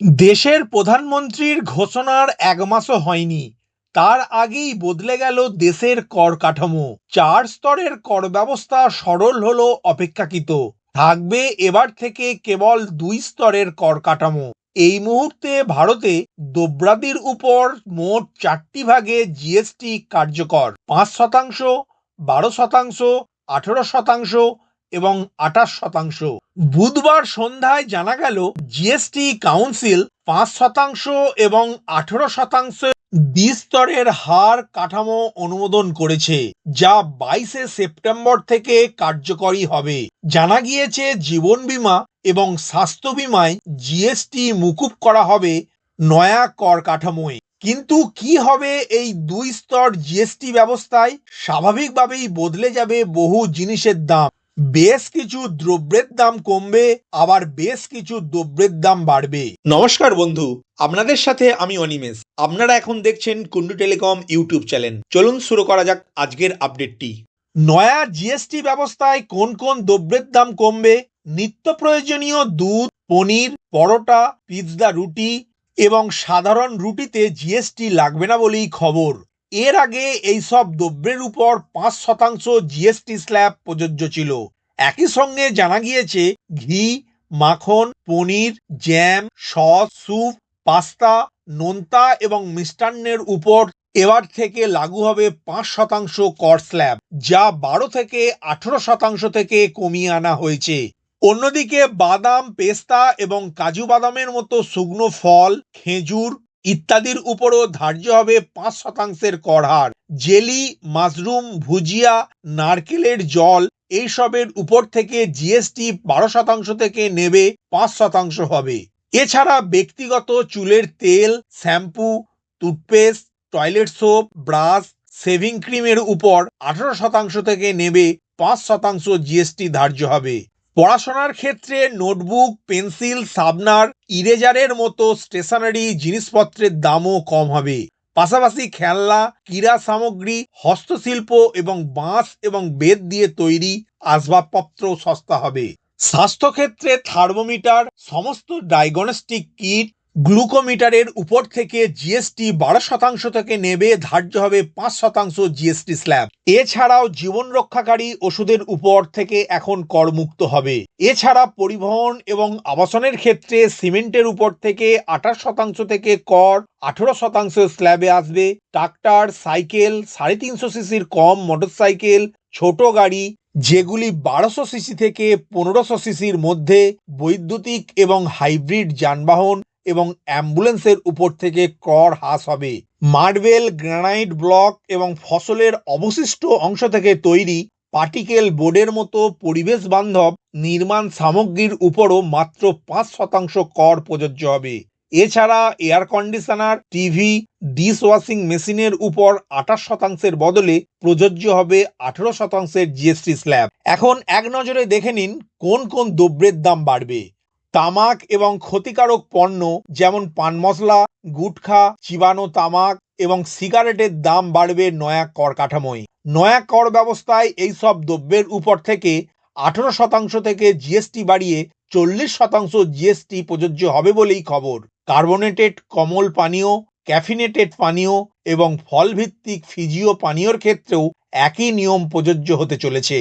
দেশের প্রধানমন্ত্রীর ঘোষণার এক মাসও হয়নি। তার আগেই বদলে গেল দেশের কর কাঠামো। চার স্তরের কর ব্যবস্থা সরল হলো অপেক্ষাকৃত। থাকবে এবার থেকে কেবল দুই স্তরের কর কাঠামো। এই মুহূর্তে ভারতে দ্রব্যাদির উপর মোট চারটি ভাগে জিএসটি কার্যকর। পাঁচ শতাংশ, বারো শতাংশ, আঠেরো শতাংশ এবং আঠাশ শতাংশ। বুধবার সন্ধ্যায় জানা গেল জিএসটি কাউন্সিল পাঁচ শতাংশ এবং আঠেরো শতাংশ দ্বিস্তরের হার কাঠামো অনুমোদন করেছে, যা বাইশে সেপ্টেম্বর থেকে কার্যকরী হবে। জানা গিয়েছে, জীবন বীমা এবং স্বাস্থ্য বীমায় জিএসটি মুকুব করা হবে নয়া কর কাঠামোয়। কিন্তু কি হবে এই দুই স্তর জিএসটি ব্যবস্থায় স্বাভাবিকভাবেই বদলে যাবে বহু জিনিসের দাম। বেশ কিছু দ্রব্যের দাম কমবে আবার বেশ কিছু দ্রব্যের দাম বাড়বে। নমস্কার বন্ধু আপনাদের সাথে আমি অনিমেষ। আপনারা এখন দেখছেন কুন্ডু টেলিকম ইউটিউব চ্যানেল। চলুন শুরু করা যাক আজকের আপডেটটি। নয়া জিএসটি ব্যবস্থায় কোন কোন দ্রব্যের দাম কমবে? নিত্য প্রয়োজনীয় দুধ পনির পরোটা পিৎজা রুটি এবং সাধারণ রুটিতে জিএসটি লাগবে না বলেই খবর। এর আগে এই সব দ্রব্যের উপর পাঁচ শতাংশ জিএসটি স্ল্যাব প্রযোজ্য ছিল। একই সঙ্গে জানা গিয়েছে, ঘি, মাখন, paneer jam sauce soup pasta নোনতা এবং মিষ্টান্নের উপর এবার থেকে লাগু হবে পাঁচ শতাংশ কর স্ল্যাব যা বারো থেকে আঠেরো শতাংশ থেকে কমিয়ে আনা হয়েছে। অন্যদিকে বাদাম, পেস্তা এবং কাজু বাদামের মতো শুকনো ফল, খেজুর ইত্যাদির উপরও ধার্য হবে পাঁচ শতাংশের কর হার। জেলি, মাশরুম, ভুজিয়া, নারকেলের জল, এইসবের উপর থেকে জিএসটি বারো শতাংশ থেকে নেবে পাঁচ শতাংশ হবে। এছাড়া ব্যক্তিগত চুলের তেল, shampoo, toothpaste, toilet soap, brush shaving ক্রিমের উপর আঠারো শতাংশ থেকে নেবে পাঁচ শতাংশ জিএসটি ধার্য হবে। পড়াশোনার ক্ষেত্রে নোটবুক, পেন্সিল, সাবনার, ইরেজারের মতো স্টেশনারি জিনিসপত্রের দামও কম হবে। পাশাপাশি খেলনা, ক্রীড়া সামগ্রী, হস্তশিল্প এবং বাঁশ এবং বেত দিয়ে তৈরি আসবাবপত্র সস্তা হবে। স্বাস্থ্যক্ষেত্রে থার্মোমিটার, সমস্ত ডায়াগনস্টিক কিট গ্লুকোমিটারের উপর থেকে জিএসটি বারো শতাংশ থেকে নেবে ধার্য হবে পাঁচ শতাংশ জিএসটি স্ল্যাব। এছাড়াও জীবন রক্ষাকারী ওষুধের উপর থেকে এখন করমুক্ত হবে। এছাড়া পরিবহন এবং আবাসনের ক্ষেত্রে সিমেন্টের উপর থেকে আঠাশ শতাংশ থেকে কর আঠেরো শতাংশ স্ল্যাবে আসবে। ট্রাক্টর, সাইকেল, সাড়ে তিনশো সিসির কম মোটরসাইকেল, ছোট গাড়ি, যেগুলি বারোশো সিসি থেকে পনেরোশো সিসির মধ্যে বৈদ্যুতিক এবং হাইব্রিড যানবাহন এবং অ্যাম্বুলেন্সের উপর থেকে কর হ্রাস হবে। মার্বেল, গ্রানাইট ব্লক এবং ফসলের অবশিষ্ট অংশ থেকে তৈরি পার্টিকেল বোর্ডের মতো পরিবেশ বান্ধব নির্মাণ সামগ্রীর উপরও মাত্র পাঁচ শতাংশ কর প্রযোজ্য হবে। এছাড়া air conditioner, TV dish washing মেশিনের উপর আঠাশ শতাংশের বদলে প্রযোজ্য হবে আঠেরো শতাংশের জিএসটি স্ল্যাব। এখন এক নজরে দেখে নিন কোন কোন দ্রব্যের দাম বাড়বে। তামাক এবং ক্ষতিকারক পণ্য যেমন পান মশলা, গুটখা, চিবানো তামাক এবং সিগারেটের দাম বাড়বে নয়া কর কাঠামোয়। নয়া কর ব্যবস্থায় এই সব দ্রব্যের উপর থেকে আঠেরো শতাংশ থেকে জিএসটি বাড়িয়ে চল্লিশ শতাংশ জিএসটি প্রযোজ্য হবে বলেই খবর। কার্বোনেটেড কমল পানীয়, ক্যাফিনেটেড পানীয় এবং ফলভিত্তিক ফিজিও পানীয়র ক্ষেত্রেও একই নিয়ম প্রযোজ্য হতে চলেছে।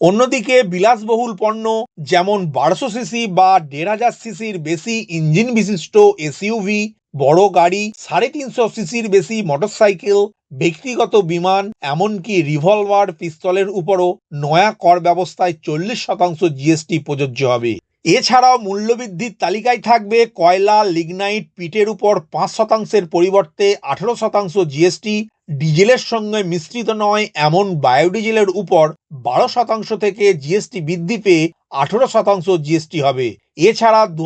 অন্যদিকে বিলাসবহুল পণ্য, যেমন বারোশো সিসি বা দেড় হাজার সিসির বেশি ইঞ্জিন বিশিষ্ট এসইউভি, বড় গাড়ি, সাড়ে তিনশো সিসির বেশি মোটরসাইকেল, ব্যক্তিগত বিমান, এমনকি রিভলভার পিস্তলের উপরও নয়া কর ব্যবস্থায় চল্লিশ শতাংশ জিএসটি প্রযোজ্য হবে। এছাড়াও মূল্যবৃদ্ধির তালিকায় থাকবে কয়লা, লিগনাইট, পিটের উপর পাঁচ শতাংশের পরিবর্তে আঠেরো শতাংশ জিএসটি ডিজেলের সঙ্গে মিশ্রিত নয়, এমন বায়োডিজেলের উপর বারো শতাংশ থেকে জিএসটি বৃদ্ধি পেয়ে আঠেরো শতাংশ জিএসটি হবে। এছাড়া দু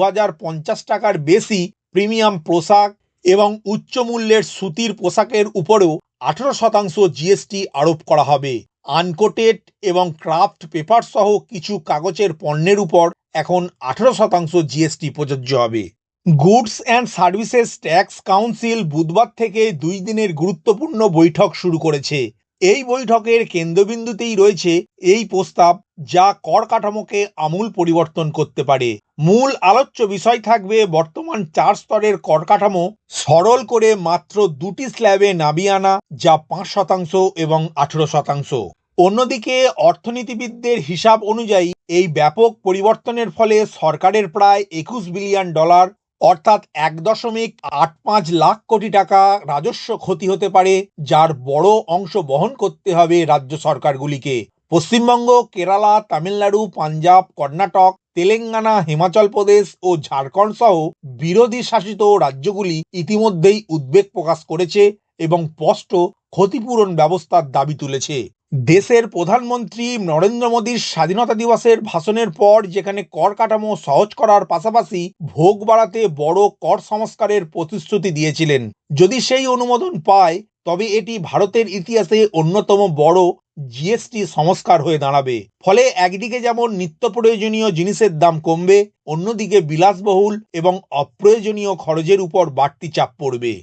টাকার বেশি প্রিমিয়াম পোশাক এবং উচ্চ মূল্যের সুতির পোশাকের উপরেও আঠেরো শতাংশ জিএসটি আরোপ করা হবে। আনকোটেড এবং ক্রাফট পেপার সহ কিছু কাগজের পণ্যের উপর এখন আঠেরো শতাংশ জিএসটি প্রযোজ্য হবে। Goods and services tax council বুধবার থেকে দুই দিনের গুরুত্বপূর্ণ বৈঠক শুরু করেছে। এই বৈঠকের কেন্দ্রবিন্দুতেই রয়েছে এই প্রস্তাব, যা কর কাঠামোকে আমূল পরিবর্তন করতে পারে। মূল আলোচ্য বিষয় থাকবে বর্তমান চার স্তরের কর কাঠামো, সরল করে মাত্র দুটি স্ল্যাবে নামিয়ে আনা, যা পাঁচ শতাংশ এবং আঠেরো শতাংশ। অন্যদিকে, অর্থনীতিবিদদের হিসাব অনুযায়ী, এই ব্যাপক পরিবর্তনের ফলে সরকারের প্রায় একুশ বিলিয়ন ডলার অর্থাৎ এক দশমিক আট পাঁচ লাখ কোটি টাকা রাজস্ব ক্ষতি হতে পারে, যার বড় অংশ বহন করতে হবে রাজ্য সরকারগুলিকে। পশ্চিমবঙ্গ, কেরালা, তামিলনাড়ু, পাঞ্জাব, কর্ণাটক, তেলেঙ্গানা, হিমাচল প্রদেশ ও ঝাড়খণ্ড সহ বিরোধী শাসিত রাজ্যগুলি ইতিমধ্যেই উদ্বেগ প্রকাশ করেছে এবং স্পষ্ট ক্ষতিপূরণ ব্যবস্থার দাবি তুলেছে। দেশের প্রধানমন্ত্রী নরেন্দ্র মোদীর স্বাধীনতা দিবসের ভাষণের পর যেখানে কর কাঠামো সহজ করার পাশাপাশি ভোগ বাড়াতে বড় কর সংস্কারের প্রতিশ্রুতি দিয়েছিলেন। যদি সেই অনুমোদন পায়, তবে এটি ভারতের ইতিহাসে অন্যতম বড় জিএসটি সংস্কার হয়ে দাঁড়াবে। ফলে একদিকে যেমন নিত্য প্রয়োজনীয় জিনিসের দাম কমবে, অন্যদিকে বিলাসবহুল এবং অপ্রয়োজনীয় খরচের উপর বাড়তি চাপ পড়বে।